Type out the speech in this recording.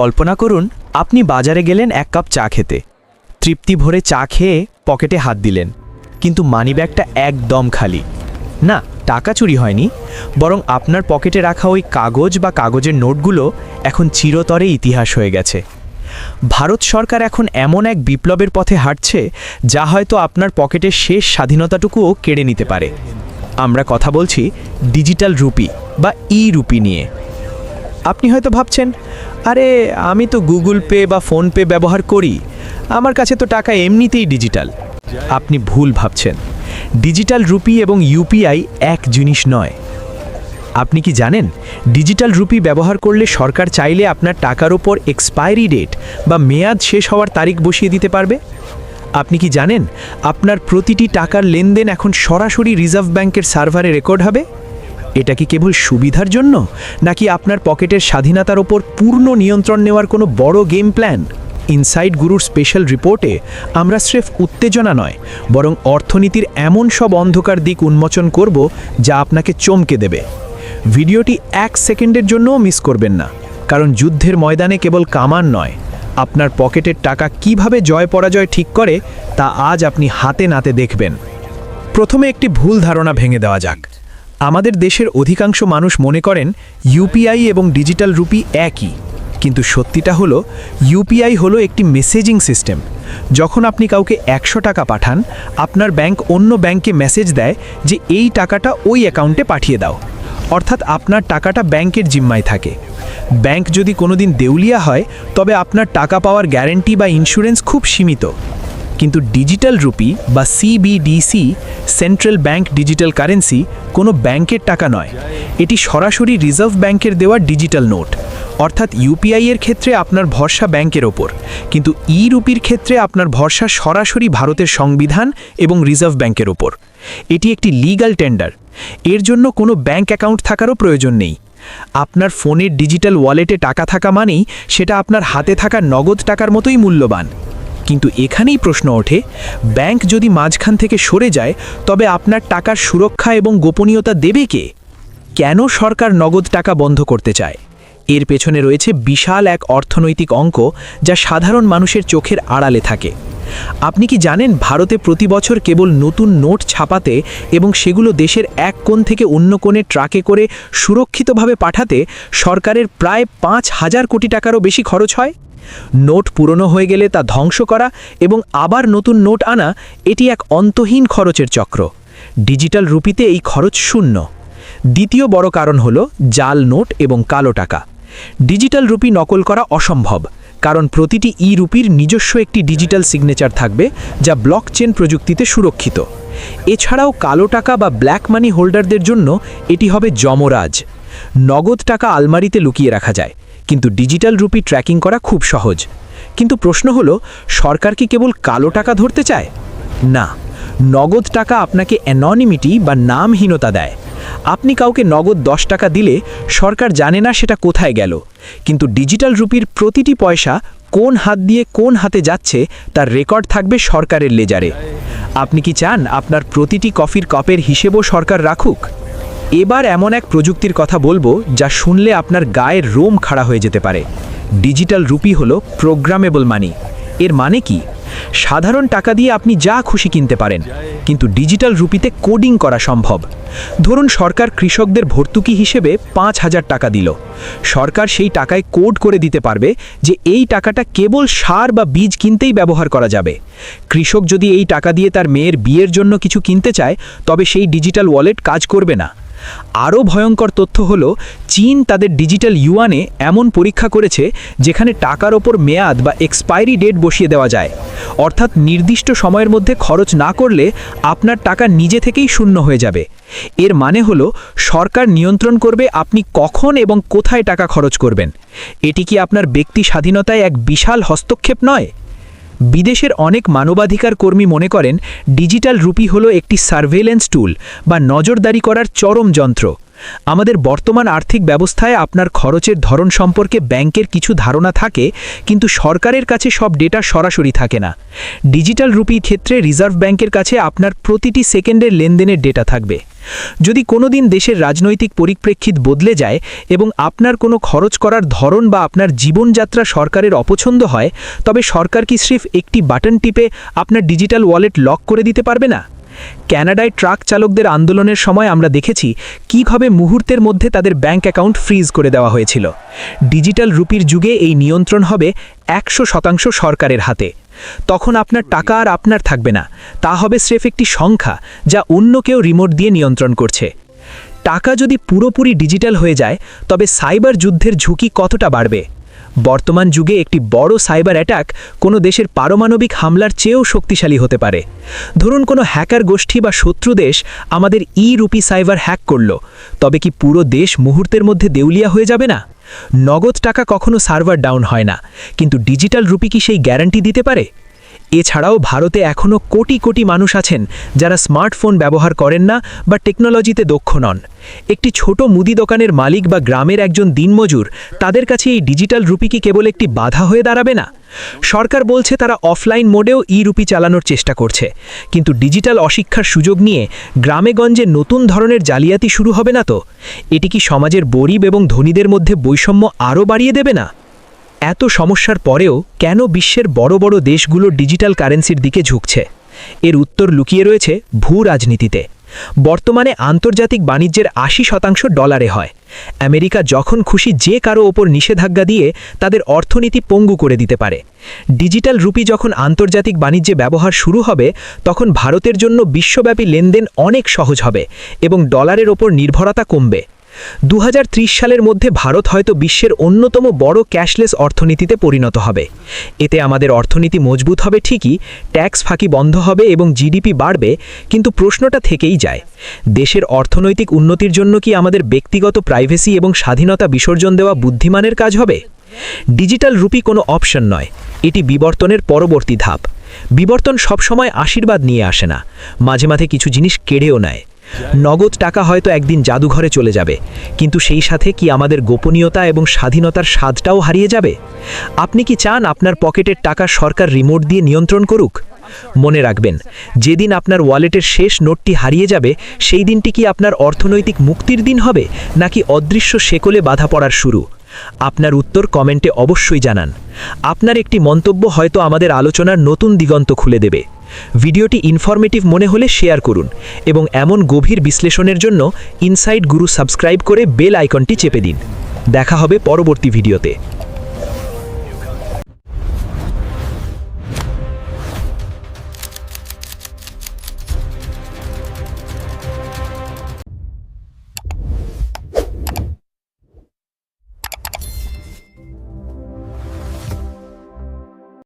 কল্পনা করুন, আপনি বাজারে গেলেন এক কাপ চা খেতে। তৃপ্তি ভরে চা খেয়ে পকেটে হাত দিলেন। কিন্তু মানিব্যাগটা একদম খালি। না, টাকা চুরি হয়নি। বরং আপনার পকেটে রাখা ওই কাগজ বা কাগজের নোটগুলো এখন চিরতরে ইতিহাস হয়ে গেছে। ভারত সরকার এখন এমন এক বিপ্লবের পথে হাঁটছে, যা হয়তো আপনার পকেটের শেষ স্বাধীনতাটুকুও কেড়ে নিতে পারে। আমরা কথা বলছি ডিজিটাল রুপি বা ই রুপি নিয়ে। আপনি হয়তো ভাবছেন, আরে আমি তো গুগল পে বা ফোনপে ব্যবহার করি, আমার কাছে তো টাকা এমনিতেই ডিজিটাল। আপনি ভুল ভাবছেন। ডিজিটাল রুপি এবং ইউপিআই এক জিনিস নয়। আপনি কি জানেন, ডিজিটাল রুপি ব্যবহার করলে সরকার চাইলে আপনার টাকার ওপর এক্সপায়ারি ডেট বা মেয়াদ শেষ হওয়ার তারিখ বসিয়ে দিতে পারবে? আপনি কি জানেন, আপনার প্রতিটি টাকার লেনদেন এখন সরাসরি রিজার্ভ ব্যাংকের সার্ভারে রেকর্ড হবে? এটা কি কেবল সুবিধার জন্য? নাকি আপনার পকেটের স্বাধীনতার ওপর পূর্ণ নিয়ন্ত্রণ নেওয়ার কোনো বড় গেম প্ল্যান? ইনসাইড গুরুর স্পেশাল রিপোর্টে আমরা স্রেফ উত্তেজনা নয়, বরং অর্থনীতির এমন সব অন্ধকার দিক উন্মোচন করব যা আপনাকে চমকে দেবে। ভিডিওটি এক সেকেন্ডের জন্যও মিস করবেন না, কারণ যুদ্ধের ময়দানে কেবল কামান নয়। আপনার পকেটের টাকা কীভাবে জয় পরাজয় ঠিক করে, তা আজ আপনি হাতে নাতে দেখবেন। প্রথমে একটি ভুল ধারণা ভেঙে দেওয়া যাক। আমাদের দেশের অধিকাংশ মানুষ মনে করেন ইউপিআই এবং ডিজিটাল রুপি একই। কিন্তু সত্যিটা হলো ইউপিআই হলো একটি মেসেজিং সিস্টেম। যখন আপনি কাউকে একশো টাকা পাঠান, আপনার ব্যাংক অন্য ব্যাংকে মেসেজ দেয় যে এই টাকাটা ওই অ্যাকাউন্টে পাঠিয়ে দাও। অর্থাৎ আপনার টাকাটা ব্যাংকের জিম্মায় থাকে। ব্যাংক যদি কোনোদিন দেউলিয়া হয়, তবে আপনার টাকা পাওয়ার গ্যারেন্টি বা ইন্স্যুরেন্স খুব সীমিত। কিন্তু ডিজিটাল রুপি বা CBDC central bank digital currency কোনো ব্যাংকের টাকা নয়। এটি সরাসরি রিজার্ভ ব্যাংকের দেওয়া ডিজিটাল নোট অর্থাৎ ইউপিআই এর ক্ষেত্রে আপনার ভরসা ব্যাংকের ওপর। কিন্তু ই রুপির ক্ষেত্রে আপনার ভরসা সরাসরি ভারতের সংবিধান এবং রিজার্ভ ব্যাংকের ওপর। এটি একটি লিগ্যাল টেন্ডার এর জন্য কোনো ব্যাংক অ্যাকাউন্ট থাকারও প্রয়োজন নেই। আপনার ফোনের ডিজিটাল ওয়ালেটে টাকা থাকা মানেই সেটা আপনার হাতে থাকা নগদ টাকার মতোই মূল্যবান। কিন্তু এখানেই প্রশ্ন ওঠে, ব্যাংক যদি মাঝখান থেকে সরে যায়, তবে আপনার টাকার সুরক্ষা এবং গোপনীয়তা দেবে কে? কেন সরকার নগদ টাকা বন্ধ করতে চায়? এর পেছনে রয়েছে বিশাল এক অর্থনৈতিক অঙ্ক যা সাধারণ মানুষের চোখের আড়ালে থাকে। আপনি কি জানেন ভারতে প্রতি বছর কেবল নতুন নোট ছাপাতে এবং সেগুলো দেশের এক কোণ থেকে অন্য কোণে ট্রাকে করে সুরক্ষিতভাবে পাঠাতে সরকারের প্রায় পাঁচ হাজার কোটি টাকারও বেশি খরচ হয়? নোট পুরনো হয়ে গেলে তা ধ্বংস করা এবং আবার নতুন নোট আনা, এটি এক অন্তহীন খরচের চক্র। ডিজিটাল রুপিতে এই খরচ শূন্য। দ্বিতীয় বড় কারণ হল জাল নোট এবং কালো টাকা। ডিজিটাল রুপি নকল করা অসম্ভব, কারণ প্রতিটি ই রুপির নিজস্ব একটি ডিজিটাল সিগনেচার থাকবে, যা ব্লকচেন প্রযুক্তিতে সুরক্ষিত। এছাড়াও কালো টাকা বা ব্ল্যাক মানি হোল্ডারদের জন্য এটি হবে যমরাজ। নগদ টাকা আলমারিতে লুকিয়ে রাখা যায়। কিন্তু ডিজিটাল রুপি ট্র্যাকিং করা খুব সহজ। কিন্তু প্রশ্ন হলো, সরকার কি কেবল কালো টাকা ধরতে চায়? না, নগদ টাকা আপনাকে অ্যাননিমিটি বা নামহীনতা দেয়। আপনি কাউকে নগদ দশ টাকা দিলে সরকার জানে না সেটা কোথায় গেল। কিন্তু ডিজিটাল রুপির প্রতিটি পয়সা কোন হাত দিয়ে কোন হাতে যাচ্ছে তার রেকর্ড থাকবে সরকারের লেজারে। আপনি কি চান আপনার প্রতিটি কফির কপের হিসেবও সরকার রাখুক? এবার এমন এক প্রযুক্তির কথা বলব যা শুনলে আপনার গায়ের রোম খাড়া হয়ে যেতে পারে। ডিজিটাল রুপি হলো প্রোগ্রামেবল মানি এর মানে কি? সাধারণ টাকা দিয়ে আপনি যা খুশি কিনতে পারেন, কিন্তু ডিজিটাল রুপিতে কোডিং করা সম্ভব। ধরুন সরকার কৃষকদের ভর্তুকি হিসেবে পাঁচ হাজার টাকা দিল। সরকার সেই টাকায় কোড করে দিতে পারবে যে এই টাকাটা কেবল সার বা বীজ কিনতেই ব্যবহার করা যাবে। কৃষক যদি এই টাকা দিয়ে তার মেয়ের বিয়ের জন্য কিছু কিনতে চায়, তবে সেই ডিজিটাল ওয়ালেট কাজ করবে না। আরও ভয়ঙ্কর তথ্য হল, চীন তাদের ডিজিটাল ইউয়ানে এমন পরীক্ষা করেছে যেখানে টাকার ওপর মেয়াদ বা এক্সপায়ারি ডেট বসিয়ে দেওয়া যায়। অর্থাৎ নির্দিষ্ট সময়ের মধ্যে খরচ না করলে আপনার টাকা নিজে থেকেই শূন্য হয়ে যাবে। এর মানে হলো, সরকার নিয়ন্ত্রণ করবে আপনি কখন এবং কোথায় টাকা খরচ করবেন। এটি কি আপনার ব্যক্তি স্বাধীনতায় এক বিশাল হস্তক্ষেপ নয়? বিদেশের অনেক মানবাধিকার কর্মী মনে করেন ডিজিটাল রুপি হলো একটি সার্ভেলেন্স টুল বা নজরদারি করার চরম যন্ত্র। আমাদের বর্তমান আর্থিক ব্যবস্থায় আপনার খরচের ধরন সম্পর্কে ব্যাংকের কিছু ধারণা থাকে, কিন্তু সরকারের কাছে সব ডেটা সরাসরি থাকে না। ডিজিটাল রুপির ক্ষেত্রে রিজার্ভ ব্যাংকের কাছে আপনার প্রতিটি সেকেন্ডের লেনদেনের ডেটা থাকবে। যদি কোনো দিন দেশের রাজনৈতিক পরিপ্রেক্ষিত বদলে যায় এবং আপনার কোনো খরচ করার ধরন বা আপনার জীবনযাত্রা সরকারের অপছন্দ হয়, তবে সরকার কি স্রেফ একটি বাটন টিপে আপনার ডিজিটাল ওয়ালেট লক করে দিতে পারবে না? ক্যানাডায় ট্রাক চালকদের আন্দোলনের সময় আমরা দেখেছি কীভাবে মুহূর্তের মধ্যে তাদের ব্যাংক অ্যাকাউন্ট ফ্রিজ করে দেওয়া হয়েছিল। ডিজিটাল রুপির যুগে এই নিয়ন্ত্রণ হবে একশো শতাংশ সরকারের হাতে। তখন আপনার টাকা আর আপনার থাকবে না। তা হবে স্রেফ একটি সংখ্যা যা অন্য কেউ রিমোট দিয়ে নিয়ন্ত্রণ করছে। টাকা যদি পুরোপুরি ডিজিটাল হয়ে যায়, তবে সাইবার যুদ্ধের ঝুঁকি কতটা বাড়বে? বর্তমান যুগে একটি বড় সাইবার অ্যাটাক কোনো দেশের পারমাণবিক হামলার চেয়েও শক্তিশালী হতে পারে। ধরুন কোনো হ্যাকার গোষ্ঠী বা শত্রু দেশ আমাদের ই রুপি সাইবার হ্যাক করল। তবে কি পুরো দেশ মুহূর্তের মধ্যে দেউলিয়া হয়ে যাবে না? নগদ টাকা কখনো সার্ভার ডাউন হয় না। কিন্তু ডিজিটাল রুপি কি সেই গ্যারান্টি দিতে পারে? এছাড়াও ভারতে এখনও কোটি কোটি মানুষ আছেন যারা স্মার্টফোন ব্যবহার করেন না বা টেকনোলজিতে দক্ষ নন। একটি ছোট মুদি দোকানের মালিক বা গ্রামের একজন দিনমজুর তাদের কাছে এই ডিজিটাল রুপি কি কেবল একটি বাধা হয়ে দাঁড়াবে না? সরকার বলছে তারা অফলাইন মোডেও ই রুপি চালানোর চেষ্টা করছে। কিন্তু ডিজিটাল অশিক্ষার সুযোগ নিয়ে গ্রামেগঞ্জে নতুন ধরনের জালিয়াতি শুরু হবে না তো? এটি কি সমাজের গরিব এবং ধনীদের মধ্যে বৈষম্য আরও বাড়িয়ে দেবে না? এত সমস্যার পরেও কেন বিশ্বের বড় বড় দেশগুলো ডিজিটাল কারেন্সির দিকে ঝুঁকছে? এর উত্তর লুকিয়ে রয়েছে ভূ রাজনীতিতে। বর্তমানে আন্তর্জাতিক বাণিজ্যের আশি শতাংশ ডলারে হয়। আমেরিকা যখন খুশি যে কারও ওপর নিষেধাজ্ঞা দিয়ে তাদের অর্থনীতি পঙ্গু করে দিতে পারে। ডিজিটাল রুপি যখন আন্তর্জাতিক বাণিজ্যে ব্যবহার শুরু হবে, তখন ভারতের জন্য বিশ্বব্যাপী লেনদেন অনেক সহজ হবে এবং ডলারের ওপর নির্ভরতা কমবে। দু হাজার ত্রিশ সালের মধ্যে ভারত হয়তো বিশ্বের অন্যতম বড় ক্যাশলেস অর্থনীতিতে পরিণত হবে। এতে আমাদের অর্থনীতি মজবুত হবে ঠিকই, ট্যাক্স ফাঁকি বন্ধ হবে এবং জিডিপি বাড়বে, কিন্তু প্রশ্নটা থেকেই যায়, দেশের অর্থনৈতিক উন্নতির জন্য কি আমাদের ব্যক্তিগত প্রাইভেসি এবং স্বাধীনতা বিসর্জন দেওয়া বুদ্ধিমানের কাজ হবে? ডিজিটাল রুপি কোনো অপশন নয়, এটি বিবর্তনের পরবর্তী ধাপ। বিবর্তন সবসময় আশীর্বাদ নিয়ে আসে না, মাঝে মাঝে কিছু জিনিস কেড়েও নেয়। নগদ টাকা হয়তো একদিন জাদুঘরে চলে যাবে, কিন্তু সেই সাথে কি আমাদের গোপনীয়তা এবং স্বাধীনতার স্বাদটাও হারিয়ে যাবে? আপনি কি চান আপনার পকেটের টাকা সরকার রিমোট দিয়ে নিয়ন্ত্রণ করুক? মনে রাখবেন, যেদিন আপনার ওয়ালেটের শেষ নোটটি হারিয়ে যাবে, সেই দিনটি কি আপনার অর্থনৈতিক মুক্তির দিন হবে, নাকি অদৃশ্য শেকলে বাধা পড়ার শুরু? আপনার উত্তর কমেন্টে অবশ্যই জানান। আপনার একটি মন্তব্য হয়তো আমাদের আলোচনার নতুন দিগন্ত খুলে দেবে। ভিডিওটি ইনফরমেটিভ মনে হলে শেয়ার করুন এবং এমন গভীর বিশ্লেষণের জন্য ইনসাইড গুরু সাবস্ক্রাইব করে বেল আইকনটি চেপে দিন। দেখা হবে পরবর্তী ভিডিওতে।